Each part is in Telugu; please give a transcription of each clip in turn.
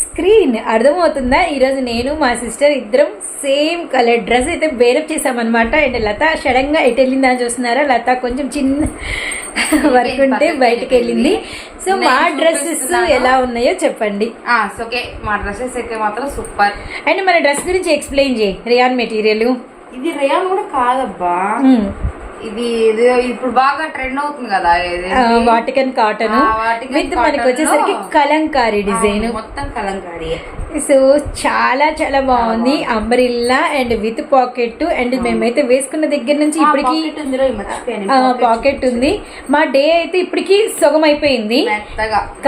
స్క్రీన్. అర్థమవుతుందా? ఈరోజు నేను మా సిస్టర్ ఇద్దరం సేమ్ కలర్ డ్రెస్ అయితే బేరప్ చేసామన్నమాట. అండ్ లత? సడన్గా ఎటు వెళ్ళిందా అని చూస్తున్నారా? లత కొంచెం చిన్న వర్క్ ఉంటే బయటకు వెళ్ళింది. సో మా డ్రెస్సెస్ ఎలా ఉన్నాయో చెప్పండి. ఓకే. మా డ్రెస్సెస్ అయితే మాత్రం సూపర్. అండ్ మన డ్రెస్ గురించి ఎక్స్ప్లెయిన్ చేయి. Rayon material. ఇది రేయాన్ కూడా కాదబ్బా. ఇది ఇది ఇప్పుడు బాగా ట్రెండ్ అవుతుంది కదా వాటికన్ కాటన్ విత్ మనకి వచ్చేసరికి కలంకారీ డిజైన్ మొత్తం కలంకారీ. సో చాలా చాలా బాగుంది. Umbrella and with pocket and మేమైతే వేసుకున్న దగ్గర నుంచి ఇప్పటికి పాకెట్ ఉంది. మా డే అయితే ఇప్పటికి సుగం అయిపోయింది.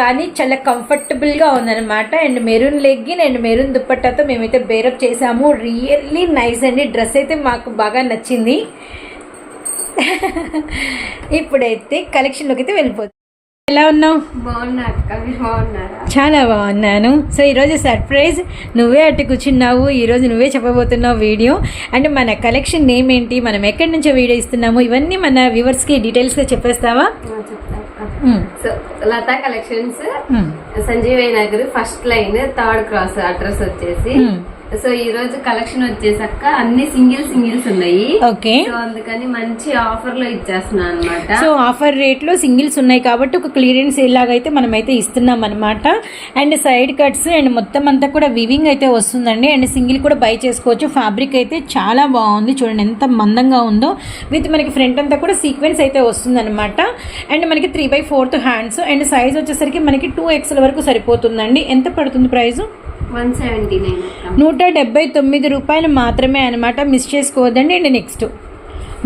కానీ చాలా కంఫర్టబుల్గా ఉందన్నమాట. And maroon legging and maroon దుప్పట్టాతో మేమైతే బేరప్ చేసాము. రియల్లీ నైస్ అండి. డ్రెస్ అయితే మాకు బాగా నచ్చింది. ఇప్పుడైతే కలెక్షన్లోకి అయితే వెళ్ళిపోతుంది ఎలా ఉన్నావు? బాగున్నారా? చాలా బాగున్నాను. సో ఈరోజు సర్ప్రైజ్ నువ్వే అటు కూర్చున్నావు. ఈరోజు నువ్వే చెప్పబోతున్నావు వీడియో. అండ్ మన కలెక్షన్ నేమ్ ఏంటి మనం ఎక్కడి నుంచో వీడియో ఇస్తున్నాము ఇవన్నీ మన వ్యూవర్స్కి డీటెయిల్స్గా చెప్పేస్తావా. So Latha collections. Sanjeevaiah Nagar first line third cross address వచ్చేసి. సో ఈ రోజు కలెక్షన్ వచ్చేసాక అన్ని సింగిల్ సింగిల్స్ ఉన్నాయి. ఓకే. సో అందుకని మంచి ఆఫర్లో ఇచ్చేస్తున్నా అనమాట సో ఆఫర్ రేట్లో సింగిల్స్ ఉన్నాయి కాబట్టి ఒక క్లియరెన్స్ ఇలాగైతే మనమైతే ఇస్తున్నాం అనమాట అండ్ సైడ్ కట్స్ అండ్ మొత్తం అంతా కూడా వివింగ్ అయితే వస్తుందండి. అండ్ సింగిల్ కూడా బై చేసుకోవచ్చు. ఫ్యాబ్రిక్ అయితే చాలా బాగుంది. చూడండి ఎంత మందంగా ఉందో. విత్ మనకి ఫ్రంట్ అంతా కూడా సీక్వెన్స్ అయితే వస్తుందన్నమాట. అండ్ మనకి three by fourth hands and size వచ్చేసరికి మనకి టూ ఎక్స్ఎల్ వరకు సరిపోతుందండి. ఎంత పడుతుంది ప్రైస్ వన్ సెవెంటీ నైన్ నూట డెబ్బై తొమ్మిది రూపాయలు మాత్రమే అనమాట మిస్ చేసుకోవద్దండి. And next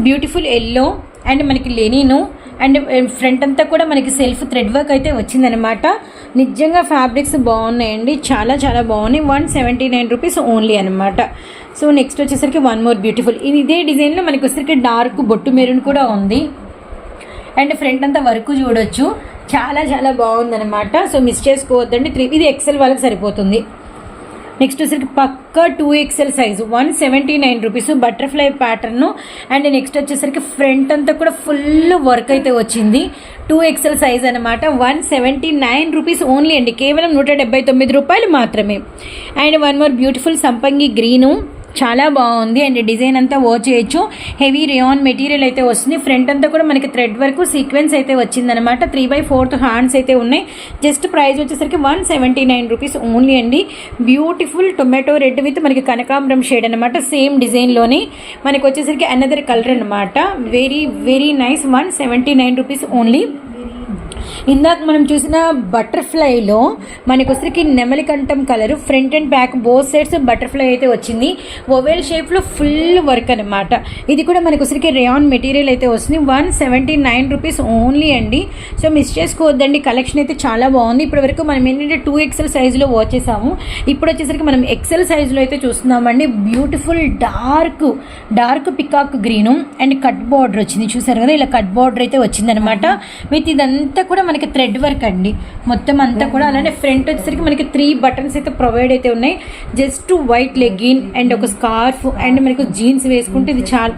beautiful yellow and మనకి లెనిను అండ్ ఫ్రంట్ అంతా కూడా మనకి సెల్ఫ్ థ్రెడ్ వర్క్ అయితే వచ్చిందనమాట నిజంగా ఫ్యాబ్రిక్స్ బాగున్నాయండి. చాలా చాలా బాగున్నాయి. One seventy nine rupees only అనమాట సో నెక్స్ట్ వచ్చేసరికి వన్ మోర్ బ్యూటిఫుల్. ఇది ఇదే డిజైన్లో మనకి వచ్చేసరికి డార్క్ బొట్టు మెరూన్ కూడా ఉంది. అండ్ ఫ్రంట్ అంతా వర్క్ చూడొచ్చు. చాలా చాలా బాగుందనమాట సో మిస్ చేసుకోవద్దండి. త్రీ ఇది ఎక్సెల్ వాళ్ళకి సరిపోతుంది. నెక్స్ట్ వచ్చేసరికి పక్క two XL size one seventy nine rupees butterfly pattern and next వచ్చేసరికి ఫ్రంట్ అంతా కూడా ఫుల్ వర్క్ అయితే వచ్చింది. టూ ఎక్స్ఎల్ సైజ్ అనమాట one seventy nine rupees only అండి. కేవలం నూట డెబ్బై తొమ్మిది రూపాయలు మాత్రమే. అండ్ వన్ మోర్ బ్యూటిఫుల్ సంపంగి గ్రీను చాలా బాగుంది అండ్ డిజైన్ అంతా ఓ చేయొచ్చు. హెవీ రియాన్ మెటీరియల్ అయితే వస్తుంది. ఫ్రంట్ అంతా కూడా మనకి థ్రెడ్ వరకు సీక్వెన్స్ అయితే వచ్చిందనమాట త్రీ బై ఫోర్త్ హ్యాండ్స్ అయితే ఉన్నాయి. జస్ట్ ప్రైస్ వచ్చేసరికి one seventy nine rupees only అండి. బ్యూటిఫుల్ టొమాటో రెడ్ విత్ మనకి కనకాంబరం షేడ్ అనమాట సేమ్ డిజైన్లోనే మనకి వచ్చేసరికి అనదర్ కలర్ అనమాట very very nice one seventy nine rupees only ఇందాక మనం చూసిన బటర్ఫ్లైలో మనకు వచ్చరికి నెమలి కంఠం colour front and back both sides butterfly అయితే వచ్చింది. ఓవెల్ షేప్లో ఫుల్ వర్క్ అనమాట ఇది కూడా మనకు వచ్చరికి రేయాన్ మెటీరియల్ అయితే వస్తుంది. One seventy nine rupees only అండి. సో మిస్ చేసుకోవద్దండి. కలెక్షన్ అయితే చాలా బాగుంది. ఇప్పటి వరకు మనం ఏంటంటే టూ ఎక్సెల్ సైజులో వచ్చేసాము ఇప్పుడు వచ్చేసరికి మనం ఎక్సెల్ సైజులో అయితే చూస్తున్నామండి. Beautiful dark dark peacock green and cut border వచ్చింది. చూసారు కదా ఇలా కట్ బార్డర్ అయితే వచ్చిందనమాట విత్ ఇదంతా కూడా మనకి థ్రెడ్ వర్క్ అండి. మొత్తం అంతా కూడా అలానే ఫ్రంట్ వచ్చేసరికి మనకి త్రీ బటన్స్ అయితే ప్రొవైడ్ అయితే ఉన్నాయి. జస్ట్ వైట్ లెగ్గిన్ అండ్ ఒక స్కార్ఫ్ అండ్ మనకి జీన్స్ వేసుకుంటే ఇది చాలా.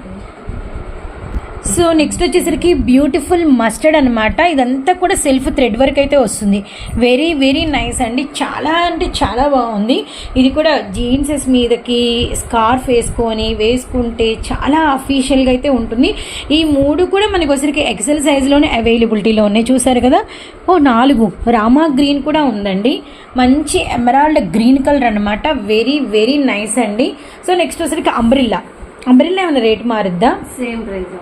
సో నెక్స్ట్ వచ్చేసరికి బ్యూటిఫుల్ మస్టర్డ్ అనమాట ఇదంతా కూడా సెల్ఫ్ థ్రెడ్ వర్క్ అయితే వస్తుంది. వెరీ వెరీ నైస్ అండి. చాలా అంటే చాలా బాగుంది. ఇది కూడా జీన్సెస్ మీదకి స్కార్ఫ్ వేసుకొని వేసుకుంటే చాలా అఫీషియల్గా అయితే ఉంటుంది. ఈ మూడు కూడా మనకు వచ్చరికి ఎక్సెల్ సైజ్లోనే అవైలబిలిటీలో ఉన్నాయి. చూసారు కదా? ఓ నాలుగు. రామా గ్రీన్ కూడా ఉందండి. మంచి ఎమరాల్డ్ గ్రీన్ కలర్ అనమాట వెరీ వెరీ నైస్ అండి. సో నెక్స్ట్ వచ్చరికి అంబ్రిల్లా. అంబ్రిల్లా ఏమైనా రేట్ మారుద్దా? సేమ్ ప్రైస్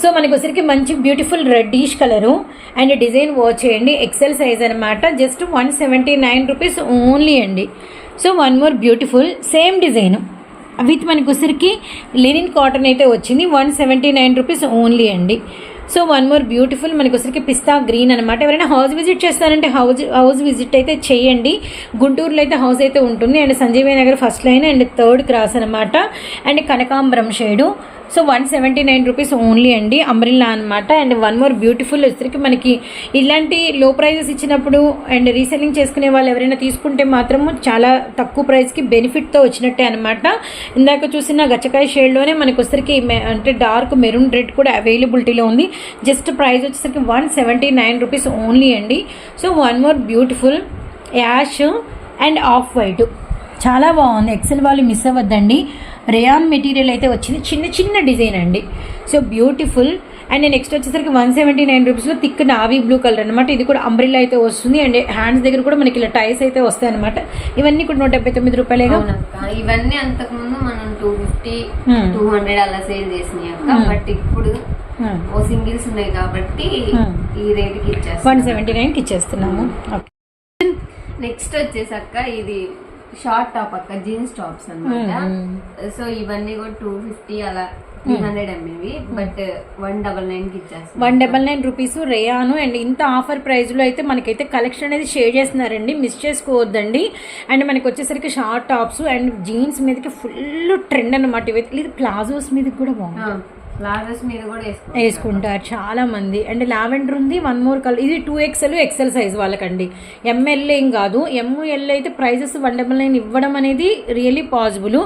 సో మనకి వచ్చరికి మంచి beautiful reddish colour and design watch చేయండి. ఎక్సెల్ సైజ్ అనమాట just one seventy nine rupees only అండి. So one more beautiful same design with మనకి వచ్చరికి లినిన్ కాటన్ అయితే వచ్చింది. One seventy nine rupees only అండి. సో వన్ మోర్ బ్యూటిఫుల్ మనకి వచ్చరికి పిస్తా గ్రీన్ అనమాట ఎవరైనా హౌస్ విజిట్ చేస్తారంటే హౌస్ హౌస్ విజిట్ అయితే చేయండి. గుంటూరులో అయితే హౌస్ అయితే ఉంటుంది. And Sanjeevaiah Nagar first line and third cross అనమాట అండ్ కనకాంబరం shade. So one seventy nine rupees only అండి అంబ్రిల్లా అనమాట అండ్ వన్ మోర్ బ్యూటిఫుల్ వచ్చరికి మనకి ఇలాంటి లో ప్రైజెస్ ఇచ్చినప్పుడు అండ్ రీసెల్లింగ్ చేసుకునే వాళ్ళు ఎవరైనా తీసుకుంటే మాత్రము చాలా తక్కువ ప్రైస్కి బెనిఫిట్తో వచ్చినట్టే అనమాట ఇందాక చూసిన గచ్చకాయ షేడ్లోనే మనకు వచ్చరికి మె- అంటే డార్క్ మెరూన్ రెడ్ కూడా అవైలబిలిటీలో ఉంది. జస్ట్ ప్రైస్ వచ్చేసరికి one seventy nine rupees only అండి. So one more beautiful ash and off white. చాలా బాగుంది. ఎక్సెల్ వాళ్ళు మిస్ అవ్వద్దండి. రేయాన్ మెటీరియల్ అయితే వచ్చింది. చిన్న చిన్న డిజైన్ అండి. So beautiful. అండ్ నెక్స్ట్ వచ్చేసరికి వన్ సెవెంటీ నైన్ రూపీస్లో థిక్ నావీ బ్లూ కలర్ అనమాట ఇది కూడా అంబ్రిల్లా అయితే వస్తుంది. అండ్ హ్యాండ్స్ దగ్గర కూడా మనకి ఇలా టైస్ అయితే వస్తాయి అనమాట ఇవన్నీ కూడా నూట డెబ్బై తొమ్మిది రూపాయలేగా? అవునక్క ఇవన్నీ అంతకు ముందు మనం two fifty Hmm. Two hundred అలా సేల్ చేసినాయి అక్క. Hmm. బట్ ఇప్పుడు ఓ సింగిల్స్ ఉన్నాయి కాబట్టి Hmm. ఈ రేట్కి వన్ ఇచ్చేస్తాం సెవెంటీ నైన్కి ఇచ్చేస్తున్నాము. నెక్స్ట్ వచ్చేసక్క ఇది షార్ట్ టాప్ అక్క జీన్స్ టాప్స్ అన్నమాట. Hmm. సో ఇవన్నీ కూడా టూ ఫిఫ్టీ అలా త్రీ హండ్రెడ్ ఎంబీవి బట్ వన్ డబల్ నైన్కి ఇచ్చేస్తాం one double nine rupees rayon and ఇంత ఆఫర్ ప్రైస్లో అయితే మనకైతే కలెక్షన్ అనేది షేర్ చేస్తున్నారండి. మిస్ చేసుకోవద్దండి. అండ్ మనకి వచ్చేసరికి షార్ట్ టాప్స్ అండ్ జీన్స్ మీదకి ఫుల్ ట్రెండ్ అనమాట ఇవైతే ఇది ప్లాజోస్ మీదకి కూడా బాగుంది. వేసుకుంటారు. చాలా మంది. అండ్ లావెండర్ ఉంది వన్ మోర్ కలర్. ఇది టూ ఎక్స్ఎల్ ఎక్సెల్ సైజ్ వాళ్ళకండి. ఎంఎల్ ఏం కాదు. ఎంఎల్ అయితే ప్రైజెస్ వన్ డబల్ నైన్ ఇవ్వడం అనేది really possible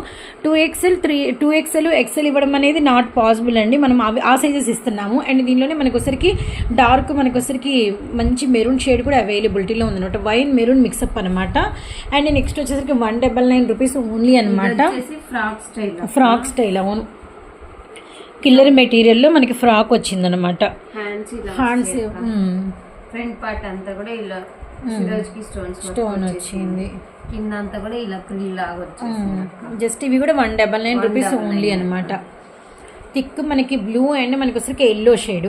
two XL three two XL XL ఇవ్వడం అనేది నాట్ పాసిబుల్ అండి. మనం అవి ఆ సైజెస్ ఇస్తున్నాము. అండ్ దీనిలోనే మనకు వచ్చరికి డార్క్ మనకు వచ్చరికి మంచి మెరూన్ షేడ్ కూడా అవైలబిలిటీలో ఉందన్నమాట. వైన్ మెరూన్ మిక్సప్ అనమాట అండ్ నెక్స్ట్ వచ్చేసరికి one double nine rupees only అనమాట ఫ్రాక్ స్టైల్. ఫ్రాక్ స్టైల్ అవును. కిల్లర్ మెటీరియల్లో మనకి ఫ్రాక్ వచ్చిందనమాట హ్యాండ్స్ హ్యాండ్స్ ఫ్రంట్ పార్ట్ అంతా కూడా ఇలా స్టోన్ వచ్చింది. కింద అంతా కూడా ఇలా క్రీల్ లాగా వచ్చేసింది. జస్ట్ ఇవి కూడా one double nine rupees only అనమాట థిక్ మనకి బ్లూ అండ్ మనకి వచ్చరికి ఎల్లో షేడ్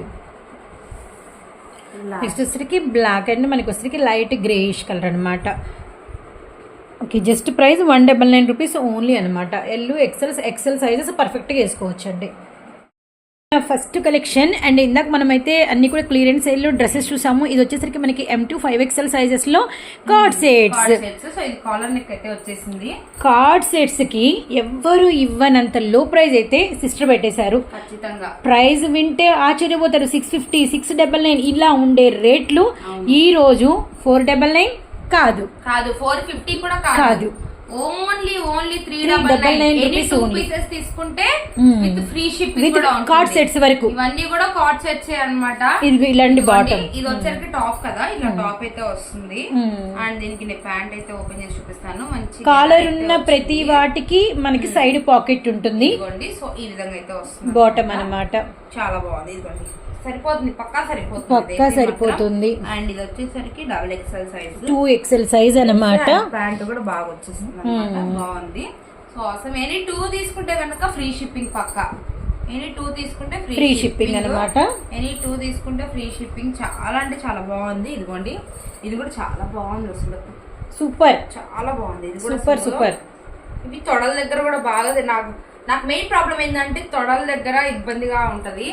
నెక్స్ట్ వచ్చరికి బ్లాక్ అండ్ మనకి వచ్చరికి లైట్ గ్రేయిష్ కలర్ అనమాట okay just price one double nine rupees only అనమాట ఎల్ ఎక్సెల్ ఎక్సెల్ సైజెస్ పర్ఫెక్ట్గా వేసుకోవచ్చు అండి ఫస్ట్ కలెక్షన్ అండ్ ఇందాక మనమైతే అన్ని కూడా క్లియరెన్స్ సేల్లో డ్రెస్సెస్ చూసాము. ఇది వచ్చేసరికి మనకి ఎం టూ ఫైవ్ ఎక్సెల్ సైజెస్లో కార్డ్ సెట్స్ వచ్చేసింది. కార్డ్ సెట్స్కి ఎవ్వరు ఇవ్వనంత లో ప్రైస్ అయితే సిస్టర్ పెట్టేశారు. ప్రైస్ వింటే ఆశ్చర్యపోతారు. Six fifty six double nine ఇలా ఉండే రేట్లు ఈ రోజు ఫోర్ డబల్ నైన్ కాదు. కాదు ఫోర్ ఫిఫ్టీ కూడా కాదు. Only only three double nine only. Pieces తీసుకుంటే Hmm. With free shipping with card. Sets వరకు. ఇవన్నీ కూడా కార్డ్ సెట్స్ అన్నమాట. ఇది ఇలాంటి బాటమ్ ఇది వచ్చరికి టాప్ కదా. ఇలా టాప్ అయితే వస్తుంది. Hmm. అండ్ దీనికి నేను ప్యాంట్ అయితే ఓపెన్ చేసి చూపిస్తాను. మంచి కాలర్ ఉన్న ప్రతి వాటికి మనకి సైడ్ పాకెట్ ఉంటుంది. సో ఈ విధంగా అయితే వస్తుంది. బాటమ్ అన్నమాట. చాలా బాగుంది. ఇదిగోండి. సరిపోతుంది పక్కా సరిపోతుంది పక్కా సరిపోతుంది. అండ్ ఇది వచ్చేసరికి double XL size. Two XL size అన్నమాట. ప్యాంట్ కూడా బాగా వచ్చేసింది. బాగుంది. సో అసలు ఎనీ టూ తీసుకుంటే కనుక ఫ్రీ షిప్పింగ్ పక్క. ఎనీ టూ తీసుకుంటే ఫ్రీ షిప్పింగ్ అన్నమాట. ఎనీ టూ తీసుకుంటే ఫ్రీ షిప్పింగ్. చాలా అంటే చాలా బాగుంది. ఇదిగోండి. ఇది కూడా చాలా బాగుంది అసలు. సూపర్. చాలా బాగుంది. ఇది కూడా సూపర్ సూపర్. ఇవి తొడల దగ్గర కూడా బాగా నాకు నాకు మెయిన్ ప్రాబ్లం ఏంటంటే తొడల దగ్గర ఇబ్బందిగా ఉంటది.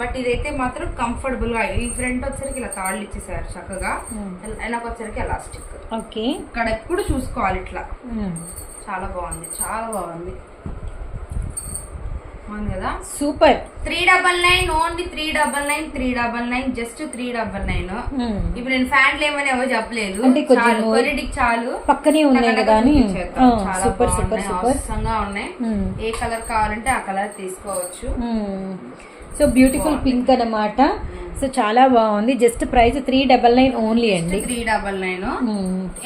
బట్ ఇదైతే మాత్రం కంఫర్టబుల్గా ఈ ఫ్రంట్ వచ్చరికి ఇలా తాళ్ళు ఇచ్చేసారు చక్కగా. వెనక వచ్చరికి ఎలాస్టిక్ ఓకే ఇక్కడ ఎప్పుడు చూసుకోవాలి ఇట్లా. చాలా బాగుంది చాలా బాగుంది. కదా? Super. Three double nine only three double nine three double nine just three double nine. ఇప్పుడు నేను ఫ్యాన్లు ఏమని ఎవరు చెప్పలేదు. కొంచెం చాలు పక్కనే ఉన్నాయి కదా సూపర్ సూపర్ సూపర్. ఉన్నాయి. ఏ కలర్ కావాలంటే ఆ కలర్ తీసుకోవచ్చు. సో బ్యూటిఫుల్ పింక్ అన్నమాట. సో చాలా బాగుంది. Just price three double nine only అండి. Three double nine.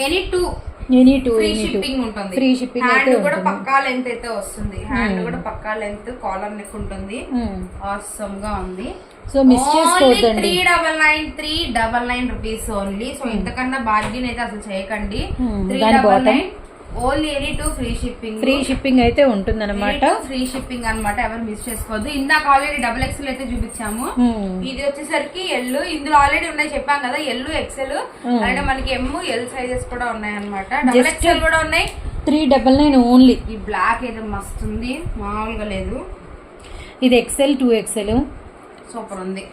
Any two any two free shipping ఉంటుంది. ఫ్రీ షిప్పింగ్ హ్యాండ్ కూడా పక్కా లెంత్ అయితే వస్తుంది. హ్యాండ్ కూడా పక్కా లెంత్ కాలర్ నెక్ ఉంటుంది. ఆసమ్గా ఉంది. సో మిస్ చేసుకోవద్దండి. Three double nine three double nine rupees only so ఇంతకన్నా బార్గెన్ అయితే అసలు చేయకండి. Hmm. Three double? Nine only any two free shipping. Free shipping అయితే ఉంటుంది అనమాట ఫ్రీ షిప్పింగ్ అన్నమాట ఎవరు మిస్ చేసుకోవద్దు. ఇందాక ఆల్రెడీ డబుల్ ఎక్స్ఎల్ అయితే చూపించాము. ఇది వచ్చేసరికి ఎల్ ఇందులో ఆల్రెడీ ఉన్నాయి చెప్పాం కదా ఎల్ ఎక్సెల్ అలాగే మనకి ఎమ్ ఎల్ సైజెస్ కూడా ఉన్నాయి అనమాట డబుల్ ఎక్స్ఎల్ కూడా ఉన్నాయి. త్రీ డబల్ నైన్ ఓన్లీ ఈ బ్లాక్ అయితే మస్తుంది. మామూలుగా లేదు. ఇది ఎక్సెల్ టూ ఎక్సెల్ సూపర్ ఉంది.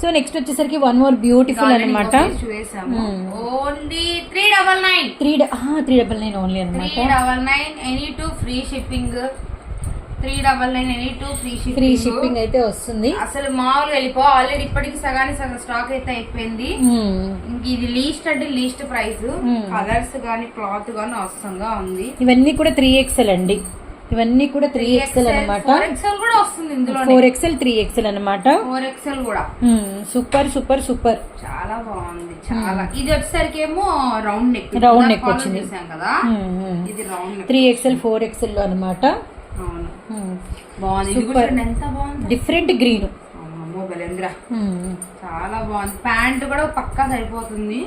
సో నెక్స్ట్ వచ్చేసరికి వన్ మోర్ బ్యూటిఫుల్ అనమాట only three double nine three three double nine only అనమాట double nine any two free shipping three double nine any two free free shipping అయితే వస్తుంది. అసలు మామూలుగా వెళ్ళిపో ఆల్రెడీ ఇప్పటికి సగానికి సగం స్టాక్ అయితే అయిపోయింది. ఇది లీస్ట్ అంటే లీస్ట్ ప్రైస్ కలర్స్ గానీ క్లాత్ గానీ అవసరంగా ఉంది. ఇవన్నీ కూడా త్రీ ఎక్సెల్ అండి. ఇవన్నీ కూడా త్రీ ఎక్స్ఎల్ అనమాట ఫోర్ ఎక్స్ఎల్ కూడా వస్తుంది ఇందులో ఫోర్ ఎక్స్ఎల్ త్రీ ఎక్స్ఎల్ అనమాట ఫోర్ ఎక్స్ఎల్ కూడా. సూపర్ సూపర్ సూపర్ చాలా బాగుంది చాలా. ఇది వచ్చేసరికి ఏమో రౌండ్ నెక్ వచ్చింది. కదా? ఇది round neck three XL four ఎక్స్ఎల్లో అనమాట బాగుంది. బాగుంది. డిఫరెంట్ గ్రీన్ చాలా బాగుంది. ప్యాంట్ కూడా పక్కా సరిపోతుంది.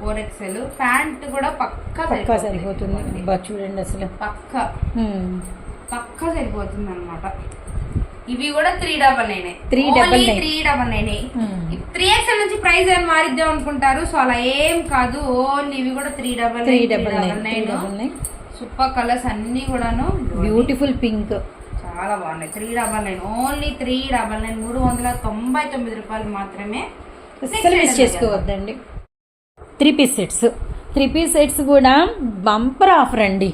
ఫోర్ ఎక్స్ఎల్ ప్యాంట్ కూడా పక్కా పక్కా సరిపోతుంది. చూడండి అసలు. పక్కా. పక్కా సరిపోతుంది అనమాట ఇవి కూడా three double nine double nine. Three double nine. Three XL నుంచి ప్రైస్ ఏం మారిద్దాం అనుకుంటారు? సో అలా ఏం కాదు. ఓన్లీ ఇవి కూడా three double three double nine three double super colours అన్ని కూడాను బ్యూటిఫుల్ పింక్ చాలా బాగున్నాయి. Three double nine only three double nine మూడు వందల తొంభై తొమ్మిది రూపాయలు మాత్రమే. మిస్ చేసుకోవద్దండి. Three piece sets. Three piece sets కూడా బంపర్ ఆఫర్ అండి.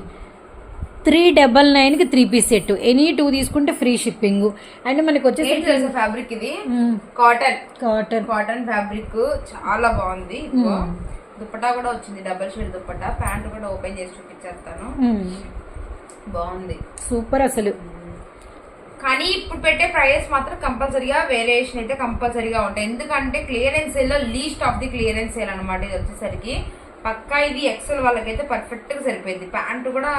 త్రీ డబల్ నైన్కి three piece set. Any two తీసుకుంటే ఫ్రీ షిప్పింగ్. అండ్ మనకి వచ్చేసి ఫ్యాబ్రిక్ ఇది? కాటన్ కాటన్ కాటన్ ఫ్యాబ్రిక్ చాలా బాగుంది. దుప్పటా కూడా వచ్చింది డబల్ షేడ్ దుప్పటా. ప్యాంట్ కూడా ఓపెన్ చేసి చూపించేస్తాను. బాగుంది. సూపర్ అసలు. కానీ ఇప్పుడు పెట్టే ప్రైస్ మాత్రం కంపల్సరీగా వేరియేషన్ అయితే కంపల్సరీగా ఉంటాయి. ఎందుకంటే క్లియరెన్స్ సేల్లో least of the clearance sale అనమాట ఇది వచ్చేసరికి. పక్కా ఇది ఎక్సెల్ వాళ్ళకైతే పర్ఫెక్ట్గా సరిపోయింది. ప్యాంట్ కూడా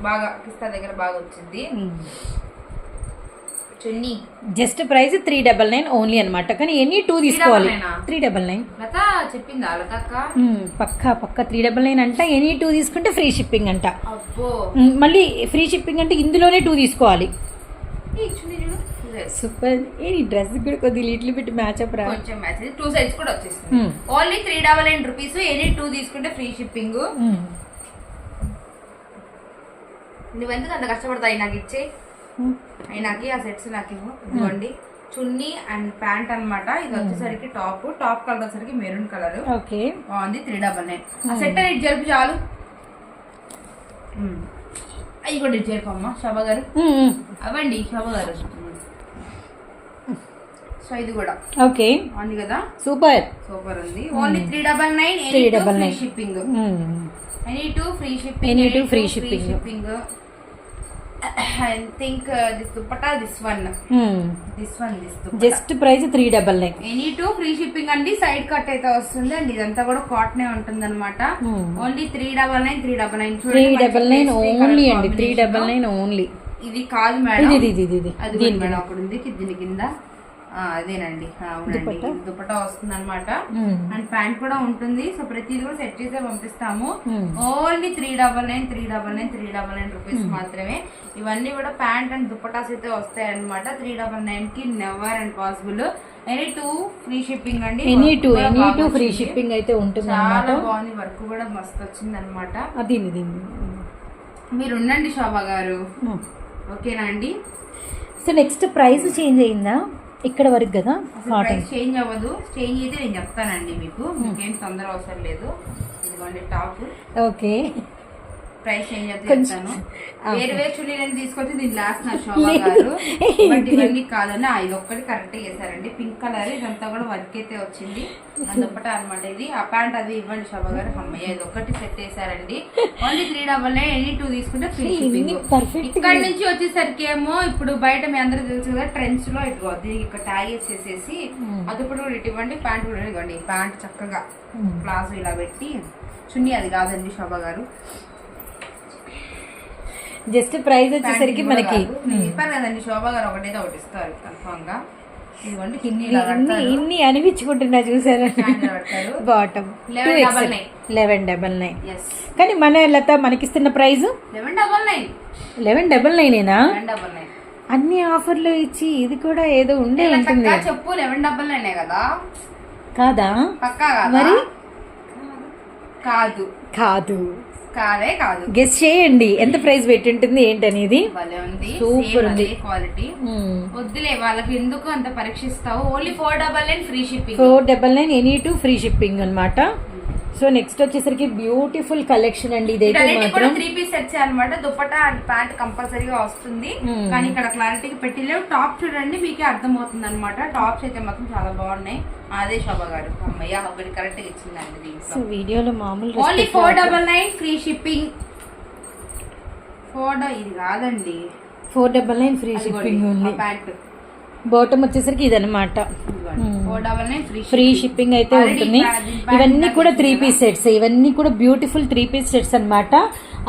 బాగా కిస్తా దగ్గర బాగా వచ్చింది. Chunni just price three double nine only అనమాట కానీ ఎనీ టూ తీసుకోవాలి? 399 ఆ? త్రీ డబల్ నైన్ లత చెప్పిందా? లతక్క పక్కా పక్కా. త్రీ డబల్ నైన్ అంట ఎనీ టూ తీసుకుంటే ఫ్రీ షిప్పింగ్ అంట. మ్మ్, మళ్ళీ ఫ్రీ షిప్పింగ్ అంటే ఇందులోనే టూ తీసుకోవాలి. సూపర్. ఏ నీ డ్రెస్ కూడా కొద్దిగా లిటిల్ బిట్ మ్యాచ్ అప్ రా? కొంచెం మ్యాచ్ టూ సైజ్ కూడా వచ్చేసింది. Hmm. Only three double nine rupees any two తీసుకుంటే ఫ్రీ షిప్పింగ్. నువ్వెందుకు అంత కష్టపడతాయి నాకు ఇచ్చే. అయినాకి ఆ సెట్స్ నాకు ఇవ్వు ఇవ్వండి చున్నీ అండ్ ప్యాంట్ అన్నమాట. ఇది వచ్చేసరికి టాప్ టాప్ కలర్ వచ్చేసరికి మెరూన్ కలర్ ఓకే. బాగుంది త్రీ డబల్ నైన్ ఆ సెట్ అనేది జరుపు చాలు. అవి కూడా అమ్మ. శోభ గారు. అవ్వండి శోభ గారు సో ఇది కూడా. ఓకే. బాగుంది కదా? సూపర్. సూపర్ ఉంది. Only three double nine any two double free nine. Shipping. Any two free shipping Any two free shipping. Shipping I think this dupatta this one. This one this just price three double nine any two free shipping అండి సైడ్ కట్ అయితే వస్తుంది అండ్. ఇదంతా కూడా కాటనే ఉంటుంది అనమాట. Only three double nine three double nine three double nine only అండి. త్రీ డబల్ నైన్ ఓన్లీ ఇది కాదు మేడం. ఇది ఇది ఇది అది మేడం అక్కడ ఉంది. దీని కింద. అదేనండి. అవునండి. దుపట్టా? వస్తుంది అనమాట. అండ్ ప్యాంట్ కూడా ఉంటుంది. సో ప్రతిది కూడా సెట్ చేసే పంపిస్తాము. Only three double nine three double nine three double nine rupees మాత్రమే. ఇవన్నీ కూడా ప్యాంట్ అండ్ దుపటాస్ అయితే వస్తాయి అనమాట త్రీ డబల్ నైన్కి never and possible any two free shipping అండి. Any two any two free. Shipping అయితే ఉంటుంది చాలా బాగుంది. వర్క్ కూడా మస్తు వచ్చింది అనమాట అది ఇది మీరు ఉండండి శోభా గారు. ఓకేనా అండి? సో నెక్స్ట్ ప్రైస్ చేంజ్ అయిందా? ఇక్కడ వరకు కదా? కాటన్ చేంజ్ అవ్వదు. చేంజ్ అయితే నేను చెప్తానండి మీకు. మీకేం తొందర అవసరం లేదు. ఇదిగోండి టాప్ ఓకే ప్రైస్ చేంజ్ ఆ. వేరు వేరు చున్నీలని తీసుకొచ్చి దీని లాస్ట్ నా శోభా గారు బట్ ఇవన్నీ కాదని ఆ, ఇది ఒక్కటి కరెక్ట్ చేశారండి. పింక్ కలర్ ఇదంతా కూడా వర్క్ అయితే వచ్చింది. అదొక్కటే అనమాట ఇది. ఆ ప్యాంట్ అది ఇవ్వండి శోభా గారు. అమ్మయ్య ఇది ఒక్కటి సెట్ చేశారండి. Only three double nine any two తీసుకుంటే ఫ్రీ షిప్పింగ్ ఇక్కడ నుంచి వచ్చేసరికి ఏమో ఇప్పుడు బయట మీ అందరూ తెలుసు కదా ట్రెండ్స్లో ఇటు దీనికి ఇక్కడ ట్యాగ్ వేసేసేసి అది కూడా ఇటు ఇవ్వండి. ప్యాంట్ కూడా ఇవ్వండి. ప్యాంట్ చక్కగా. ప్లాజో ఇలా పెట్టి చున్నీ అది కాదండి శోభా గారు. జస్ట్ ప్రైస్ వచ్చేసరికి మనకి. చెప్పాను కదండి శోభా గారు ఒకటేదో ఒకటి ఇస్తారు కన్ఫామ్గా. ఇదిగోండి కింది ఇలా ఇన్ని అనిపించుకుంటున్నా చూసారా? బాటమ్ లెవెన్ డబల్ నైన్ కానీ మన లత మనకిస్తున్న price eleven double nine eleven double నైనేనా nine అన్ని ఆఫర్లు ఇచ్చి ఇది కూడా ఏదో ఉండే ఉంటుంది. చెప్పు లెవెన్ డబల్ నైనే కదా? కాదా? మరి? కాదు. కాదు. కాదే కాదు. గెస్ చేయండి. ఎంత ప్రైస్ పెట్టి ఉంటుంది ఏంటనేది? భలే ఉంది. Quality Hmm. వద్దులే వాళ్ళకి ఎందుకు అంత పరీక్షిస్తావు? Only four double nine free shipping four double nine any two free shipping అనమాట సో నెక్స్ట్ వచ్చేసరికి బ్యూటిఫుల్ కలెక్షన్ అండి ఇదైతే త్రీ పీస్ సెట్స్ అనమాట దుప్పటా అండ్ ప్యాంట్ కంపల్సరీగా వస్తుంది. Hmm. కానీ ఇక్కడ క్లారిటీకి పెట్టిలేవు టాప్ చూడండి మీకే అర్థమవుతుంది అనమాట టాప్స్ అయితే మాత్రం చాలా బాగున్నాయి. అదే శోభ గారు. అమ్మయ్య ఒకటి కరెక్ట్గా ఇచ్చిందండి సో వీడియోలో మామూలు only four. Double nine free shipping four ఇది కాదండి. Four double nine free shipping only pant. Bottom వచ్చేసరికి ఇదన్నమాట. ఫోర్ షిప్పింగ్ అయితే ఉంటుంది. ఇవన్నీ కూడా త్రీ పీస్ సెట్స్ ఇవన్నీ కూడా బ్యూటిఫుల్ త్రీ పీస్ సెట్స్ అన్నమాట.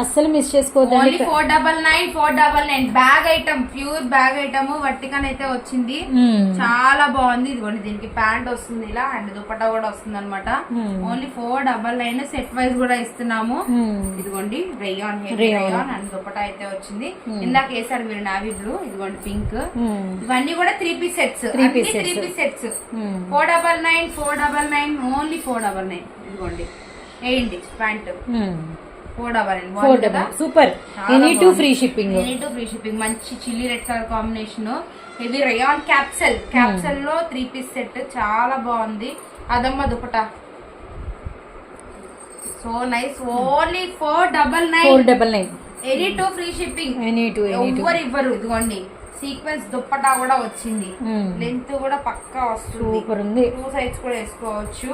అస్సలు మిస్ చేసుకోవద్దండి only four double nine four double nine bag item pure bag item vertical అయితే వచ్చింది మ్మ్. చాలా బాగుంది ఇదిగోండి దీనికి ప్యాంట్ వస్తుంది ఇలా అండ్ దుపట్టా కూడా వస్తుంది అనమాట Hmm. Only four double nine set wise కూడా ఇస్తున్నాము మ్మ్. ఇదిగోండి రేయాన్. రేయాన్ అండ్ దుపట్టా అయితే వచ్చింది ఇందాక వేసాడు మీరు నావీ బ్లూ ఇదిగోండి పింక్. ఇవన్నీ కూడా three piece sets three. Piece sets. Four double nine four double nine only four double nine ఇదిగోండి వేయండి pant. Four double four super any two. Free shipping two free shipping మంచి chilli red colour combination heavy rayon capsule క్యాప్సెల్లో three piece set చాలా బాగుంది. అదమ్మ dupatta. So nice only four double four nine double nine any two free shipping any two any ఎవ్వరు ఇవ్వరు. ఇదిగోండి. సీక్వెన్స్ దుప్పటా కూడా వచ్చింది. లెంత్ కూడా పక్కా వస్తుంది. టూ సైడ్స్ కూడా వేసుకోవచ్చు.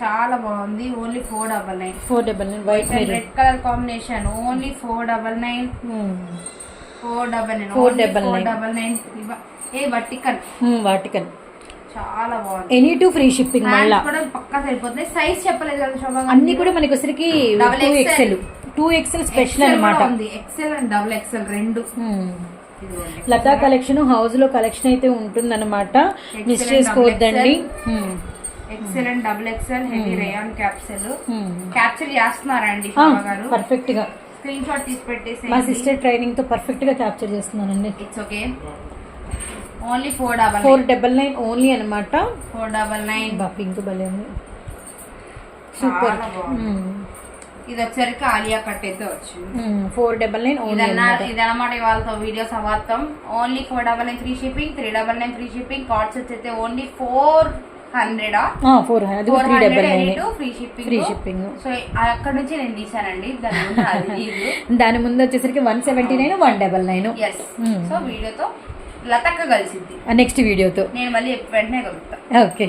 చాలా బాగుంది. Only four double nine. Four double nine white maroon red colour combination. Only four double nine. Four double nine. Four nine. Double nine. A vertical. Vatican చాలా బాగుంది. ఎనీ టూ ఫ్రీ షిప్పింగ్ మళ్ళా. కూడా పక్కా సరిపోతుంది. సైజ్ చెప్పలేదు కదా అన్ని కూడా మనకి వచ్చరికి two XL. XL two XL special XL and double XL రెండు. లతా కలెక్షన్ హౌస్లో కలెక్షన్ అయితే ఉంటుందన్నమాట. మిస్ చేసుకోవద్దండి XL double XL heavy rayon capsule. Capsule చేస్తున్నారా అండి శోభా గారు. పర్ఫెక్ట్గా స్క్రీన్ షాట్ తీసి మా పెట్టేసి సిస్టర్ ట్రైనింగ్తో పర్ఫెక్ట్గా క్యాప్చర్ చేస్తున్నానండి it's okay only four double four double nine only అనమాట ఫోర్ డబల్ నైన్ బా పింక్ ఉంది. సూపర్. ఇది వచ్చరికి ఆలియా కట్ అయితే వచ్చింది ఫోర్ డబల్ నైన్ ఓన్లీ ఇదన్నా అనమాట ఇదన్నమాట ఇవాళ వీడియో సమాప్తం. Only four double nine free shipping three double nine free shipping cards వచ్చి only four hundred four three hundred free shipping free shipping so అక్కడ నుంచి నేను తీసానండి దాని ముందు వచ్చేసరికి one seventy nine one double nine yes. So వీడియోతో లతక్క కలిసింది. నెక్స్ట్ వీడియోతో. నేను మళ్ళీ వెంటనే కలుగుతా ఓకే